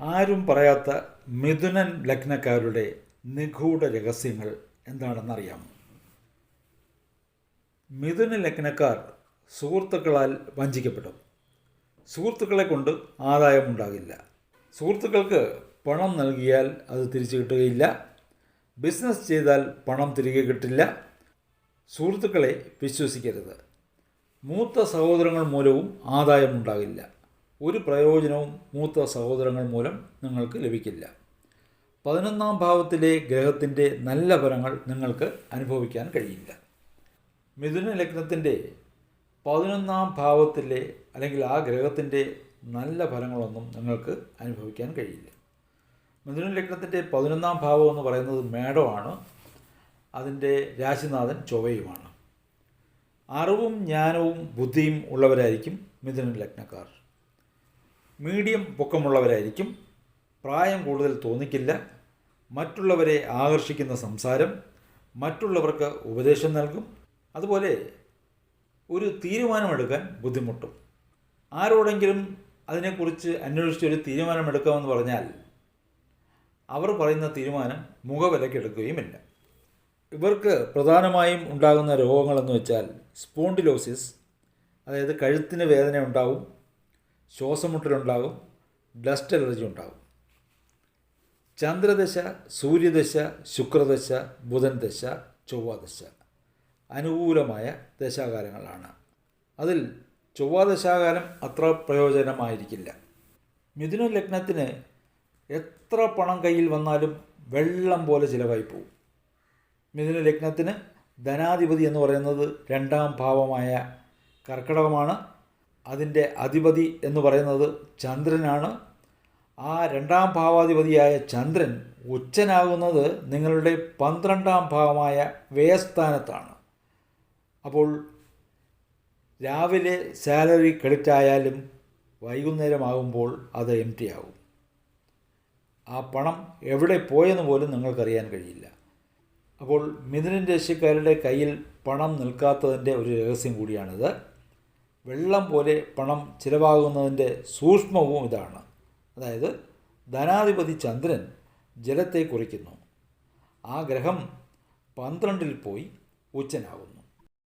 ആരും പറയാത്ത മിഥുനൻ ലഗ്നക്കാരുടെ നിഗൂഢ രഹസ്യങ്ങൾ എന്താണെന്നറിയാം മിഥുന ലഗ്നക്കാർ സുഹൃത്തുക്കളാൽ വഞ്ചിക്കപ്പെടും. സുഹൃത്തുക്കളെ കൊണ്ട് ആദായമുണ്ടാകില്ല. സുഹൃത്തുക്കൾക്ക് പണം നൽകിയാൽ അത് തിരിച്ചു കിട്ടുകയില്ല. ബിസിനസ് ചെയ്താൽ പണം തിരികെ കിട്ടില്ല. സുഹൃത്തുക്കളെ വിശ്വസിക്കരുത്. മൂത്ത സഹോദരങ്ങൾ മൂലവും ആദായമുണ്ടാകില്ല. ഒരു പ്രയോജനവും മൂത്ത സഹോദരങ്ങൾ മൂലം നിങ്ങൾക്ക് ലഭിക്കില്ല. പതിനൊന്നാം ഭാവത്തിലെ ഗ്രഹത്തിന്റെ നല്ല ഫലങ്ങൾ നിങ്ങൾക്ക് അനുഭവിക്കാൻ കഴിയില്ല. മിഥുന ലഗ്നത്തിന്റെ പതിനൊന്നാം ഭാവത്തിലെ അല്ലെങ്കിൽ ആ ഗ്രഹത്തിന്റെ നല്ല ഫലങ്ങളൊന്നും നിങ്ങൾക്ക് അനുഭവിക്കാൻ കഴിയില്ല. മിഥുന ലഗ്നത്തിന്റെ പതിനൊന്നാം ഭാവം എന്ന് പറയുന്നത് മേടമാണ്. അതിന്റെ രാശിനാഥൻ ചൊവ്വയുമാണ്. അറിവും ജ്ഞാനവും ബുദ്ധിയും ഉള്ളവരായിരിക്കും മിഥുന ലഗ്നക്കാർ. മീഡിയം പൊക്കമുള്ളവരായിരിക്കും. പ്രായം കൂടുതൽ തോന്നിക്കില്ല. മറ്റുള്ളവരെ ആകർഷിക്കുന്ന സംസാരം മറ്റുള്ളവർക്ക് ഉപദേശം നൽകും. അതുപോലെ ഒരു തീരുമാനമെടുക്കാൻ ബുദ്ധിമുട്ടും. ആരോടെങ്കിലും അതിനെക്കുറിച്ച് അന്വേഷിച്ച് ഒരു തീരുമാനമെടുക്കാമെന്ന് പറഞ്ഞാൽ അവർ പറയുന്ന തീരുമാനം മുഖവിലക്കെടുക്കുകയുമില്ല. ഇവർക്ക് പ്രധാനമായും ഉണ്ടാകുന്ന രോഗങ്ങളെന്ന് വെച്ചാൽ സ്പോണ്ടിലോസിസ് അതായത് കഴുത്തിന് വേദന ഉണ്ടാവും ശ്വാസമുട്ടലുണ്ടാകും ഡസ്റ്റ് അലർജി ഉണ്ടാകും ചന്ദ്രദശ സൂര്യദശ ശുക്രദശ ബുധൻ ദശ ചൊവ്വാദശ അനുകൂലമായ ദശാകാലങ്ങളാണ്. അതിൽ ചൊവ്വാദശാകാലം അത്ര പ്രയോജനമായിരിക്കില്ല. മിഥുന ലഗ്നത്തിന് എത്ര പണം കയ്യിൽ വന്നാലും വെള്ളം പോലെ ചിലവായി പോകും മിഥുന ലഗ്നത്തിന് ധനാധിപതി എന്ന് പറയുന്നത് രണ്ടാം ഭാവമായ കർക്കടകമാണ്. അതിന്റെ അധിപതി എന്ന് പറയുന്നത് ചന്ദ്രനാണ്. ആ രണ്ടാം ഭാവാധിപതിയായ ചന്ദ്രൻ ഉച്ചനാകുന്നത് നിങ്ങളുടെ പന്ത്രണ്ടാം ഭാവമായ വ്യയസ്ഥാനത്താണ്. അപ്പോൾ രാവിലെ സാലറി ക്രെഡിറ്റ് ആയാലും വൈകുന്നേരമാകുമ്പോൾ അത് എം ടി ആകും. ആ പണം എവിടെ പോയെന്ന് പോലും നിങ്ങൾക്കറിയാൻ കഴിയില്ല. അപ്പോൾ മിഥുനൻ രാശിക്കാരുടെ കയ്യിൽ പണം നിൽക്കാത്തതിന്റെ ഒരു രഹസ്യം കൂടിയാണിത്. വെള്ളം പോലെ പണം ചിലവാകുന്നതിന്റെ സൂക്ഷ്മവും ഇതാണ്. അതായത് ധനാധിപതി ചന്ദ്രൻ ജലത്തെ കുറിക്കുന്നു. ആ ഗ്രഹം പന്ത്രണ്ടിൽ പോയി ഉച്ചനാകുന്നു.